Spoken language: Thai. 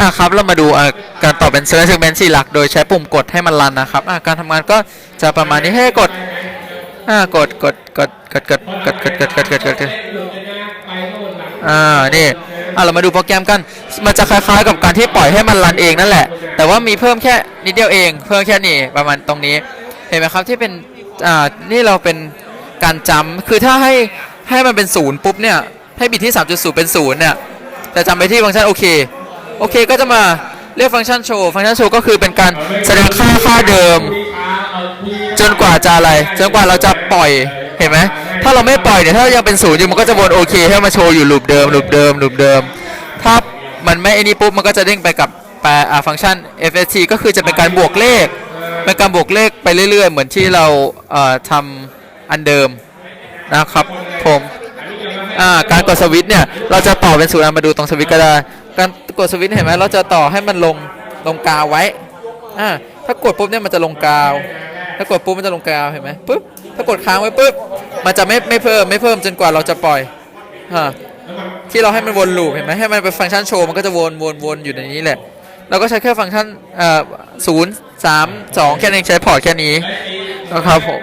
อะครับ เรามาดูการต่อเป็น select segment สี่หลัก โดยใช้ปุ่มกดให้มันรันนะครับอะการทำงานก็จะประมาณนี้ให้กดอ่ากดกดกดกดกดกดกดกดกดกดกดอ่านี่อะเรามาดูโปรแกรมกัน มันจะคล้ายๆ กับการที่ปล่อยให้มันรันเองนั่นแหละ แต่ว่ามีเพิ่มแค่นิดเดียวเอง เพิ่มแค่นี้ประมาณตรงนี้ เห็นไหมครับที่เป็นอ่านี่เราเป็นการจำคือถ้าให้ให้มันเป็นศูนย์ปุ๊บเนี่ยให้บิตที่ 3.0 เป็นศูนย์เนี่ยแต่จำไปที่ฟังก์ชันโอเค โอเคก็จะมาเรียกฟังก์ชันโชว์ ฟังก์ชันโชว์ก็คือเป็นการแสดงค่าค่าเดิม จนกว่าจะอะไร จนกว่าเราจะปล่อยเห็นไหมถ้าเราไม่ปล่อยเนี่ยถ้ายังเป็นศูนย์อยู่มันก็จะวนโอเคให้มาโชว์อยู่ลูปเดิมลูปเดิมลูปเดิม ถ้ามันไม่ไอ้นี่ปุ๊บมันก็จะเด้งไปกับแปลฟังก์ชัน fst ก็คือจะเป็นการบวกเลขเป็นการบวกเลขไปเรื่อย ๆ เหมือนที่เราทำอันเดิมนะครับผมการกดสวิตช์เนี่ย เราจะต่อเป็นศูนย์มาดูตรงสวิตช์ก็ได้ การกดสวิตช์เห็นไหมเราจะต่อให้มันลงลงกาวไว้อ่าถ้ากดปุ๊บเนี่ยมันจะลงกาว ถ้ากดปุ๊บมันจะลงกาวเห็นไหมปุ๊บถ้ากดค้างไว้ปุ๊บมันจะไม่ไม่เพิ่มไม่เพิ่มจนกว่าเราจะปล่อยอ่าที่เราให้มันวนลูปเห็นไหมให้มันเป็นฟังก์ชันโชว์มันก็จะวนวนวนอยู่ในนี้แหละเราก็ใช้แค่ฟังก์ชันเอ่อศูนย์สามสองแค่นี้ใช้พอร์ตแค่นี้นะครับผม